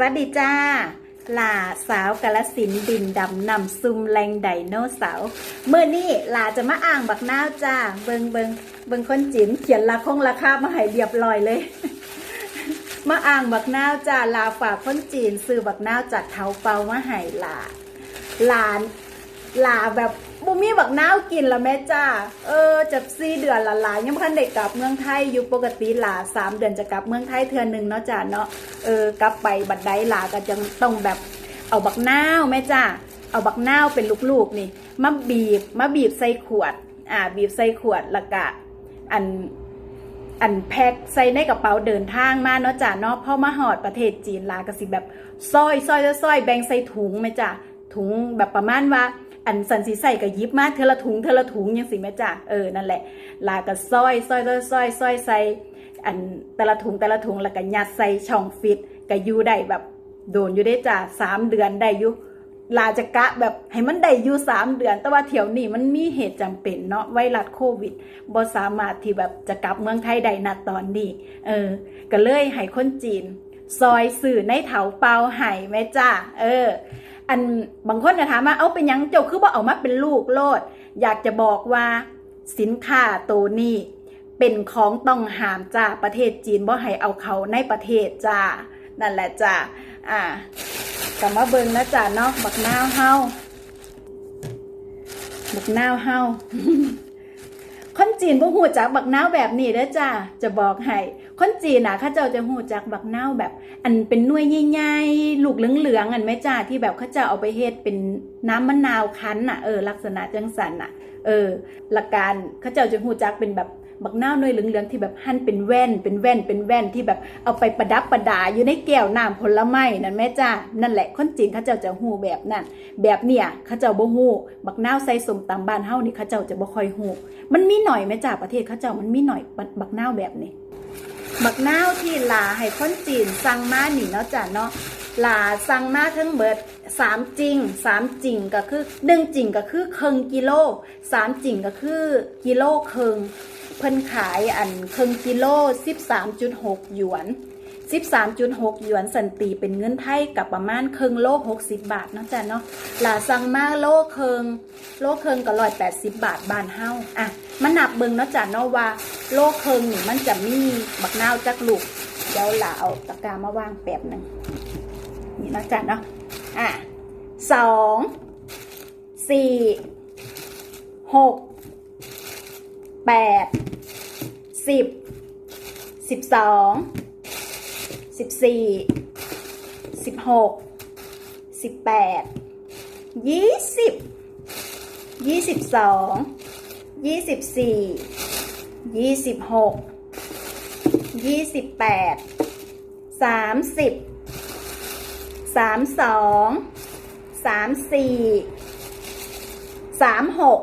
วัสดีจ้าหลาสาวกาลสินดินดำนำซุมแรงไดโนเสาร์เมื่อนี่หลาจะมาอ่างบักนาวจ้า เบิงเบิงเบิงคนจีนเขียนราคงราคามาให้เรียบร้อยเลย มาอ่างบักนาวจ้าลาฝากคนจีนซื้อบักนาวจากเทาเปามาให้หลาหลานหลาแบบ บุมีบักนาวกินละแม่จ้า เออจะสี่เดือนละหลานยังพันเด็กกลับเมืองไทยอยู่ปกติหลาสามเดือนจะกลับเมืองไทยเทือนหนึ่งเนาะจ้าเนาะ เออกลับไปบัดใดหลาก็จะต้องแบบเอาบักน้าวแม่จ้า เอาบักน้าวเป็นลูกๆนี่มาบีบมาบีบใส่ขวด อ่า บีบใส่ขวดแล้วก็อันอันแพ็คใส่ในกระเป๋าเดินทางมาเนาะจ้ะเนาะพอมาหอดประเทศจีนลากสิแบบซอยซอยซอยแบ่งใส่ถุงไหมจ้ะถุงแบบประมาณว่า อันสันสีใส่กับยิบมาเทอละถุงเทอละถุงยังสิแม่จ้ะเออนั่นแหละลาก็ซอยซอยซอยซอยซอยใส่อันแต่ละถุงแต่ละถุงแล้วก็ยัดใส่ช่องฟิตก็อยู่ได้แบบโดนอยู่ได้จ้ะสามเดือนได้อยู่ลาจะกะแบบให้มันได้อยู่สามเดือน แต่ว่าเที่ยวนี้มันมีเหตุจำเป็นเนาะไวรัสโควิดบ่สามารถที่แบบจะกลับเมืองไทยได้ณตอนนี้ เออ ก็เลยให้คนจีน ซอยสื่อในเถาเปาไห้แม่จ้าเออ อันบางคนจะถามว่าเอาเป็นยังเจ้าคือบ่เอามาเป็นลูกโลด อยากจะบอกว่าสินค้าตัวนี้เป็นของต้องห้ามจ้าประเทศจีนบ่ให้เอาเขาในประเทศจ้านั่นแหละจ้าอ่ากลับมาเบิ่งนะจ้ะเนาะบักนาวเฮาบักนาวเฮา คนจีนบ่ฮู้จักบักนาวแบบนี้เด้อจ้าจะบอกให้คนจีนน่ะข้าเจ้าจะหูจักบักนาวแบบ อันเป็นน่วยใหญ่ๆลูกเหลืองๆอันแม่จ้าที่แบบข้าเจ้าเอาไปเฮ็ดเป็นน้ำมะนาวคั้นน่ะเออลักษณะจังสันน่ะ เออหลักการข้าเจ้าจะหูจักเป็นแบบ บักน้าวหน่วยเหลืองๆที่แบบหั่นเป็นแว่น เป็นแว่น เป็นแว่นที่แบบเอาไปประดับประดาอยู่ในแก้วน้ำผลไม้นั่นแม่จ้า นั่นแหละคนจีนเขาเจ้าจะฮู้แบบนั้น แบบเนี้ยเขาเจ้าบ่ฮู้บักน้าวใส่สมตำบ้านเฮานี่เขาเจ้าจะบ่ค่อยฮู้มันมีหน่อยแม่จ้าประเทศเขาเจ้ามันมีหน่อยบักบักนาวแบบนี้ บักน้าวที่ลาให้คนจีนสั่งมาหนีเนาะจ้ะเนาะลาสั่งมาทั้งเบิดสามจริงสามจริงก็คือหนึ่งจริงก็คือเคิงกิโลสามจริงก็คือกิโลเคิง เพิ่นขายอันเคิงกิโลสิบสามจุดหกหยวนสิบสามจุดหกหยวนสันตีเป็นเงินไทยกับประมาณเคิงโลหกสิบบาทเนาะจ้ะเนาะลาสั่งมาโลเคิงโลเคิงก็ร้อยแปดสิบบาทบานเฮาอะมันหนับเบิงเนาะจ้ะเนาะว่า โลเคิงนี่มันจะมีบักนาวจักลูกเดี๋ยวหลาเอาตะกร้ามาวางแป๊บหนึ่งนี่นะจ๊ะเนาะอะสองสี่หกแปด สิบสิบสองสิบสี่สิบหกสิบแปดยี่สิบยี่สิบสองยี่สิบสี่ยี่สิบหกยี่สิบแปดสามสิบสามสองสามสี่สามหก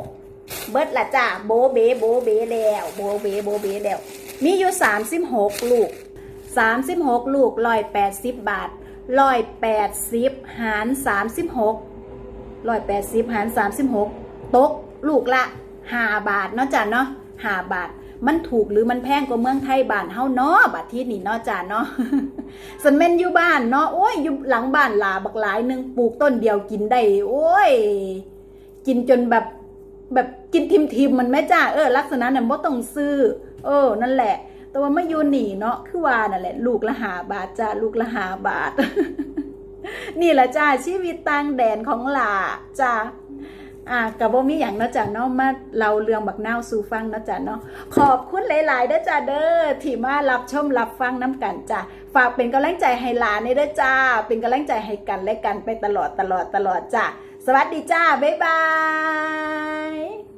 เบิดละจ้าโบเบโบเบแล้วโบเบโบเบแล้วมีอยู่สามสิบหกลูกสามสิบหกลูกร้อยแปดสิบบาทร้อยแปดสิบหารสามสิบหกร้อยแปดสิบหารสามสิบหกตกลูกละห้าบาทเนาะจ้ะเนาะห้าบาทมันถูกหรือมันแพงกว่าเมืองไทยบ้านเฮาเนาะบัดที่นี่เนาะจ้ะเนาะสันแม่นอยู่บ้านเนาะโอ้ยอยู่หลังบ้านหลาบักหลายหนึงปลูกต้นเดียวกินได้โอ้ย กินจนแบบ แบบกินทิมทิมมันแม่จ้าเออ ลักษณะนั้นบ่ต้องซื้อ เออ นั่นแหละ แต่ว่าไม่ยูหนีเนาะคือว่านั่นแหละ ลูกละหาบาทจ้าลูกละหาบาท นี่แหละจ้าชีวิตต่างแดนของหลาจ้าอะกับบ่มีอย่างเนาะจ้ะเนาะมาเราเรื่องบักนาวสู่ฟังเนาะจ้ะเนาะขอบคุณหลายๆเด้อจ้าเด้อที่มารับชมรับฟังน้ำกันจ้ะฝากเป็นกำลังใจให้หลานในเด้อจ้า เป็นกำลังใจให้กันและกันไปตลอดตลอดตลอดจ้ะ สวัสดีจ้า บ๊ายบาย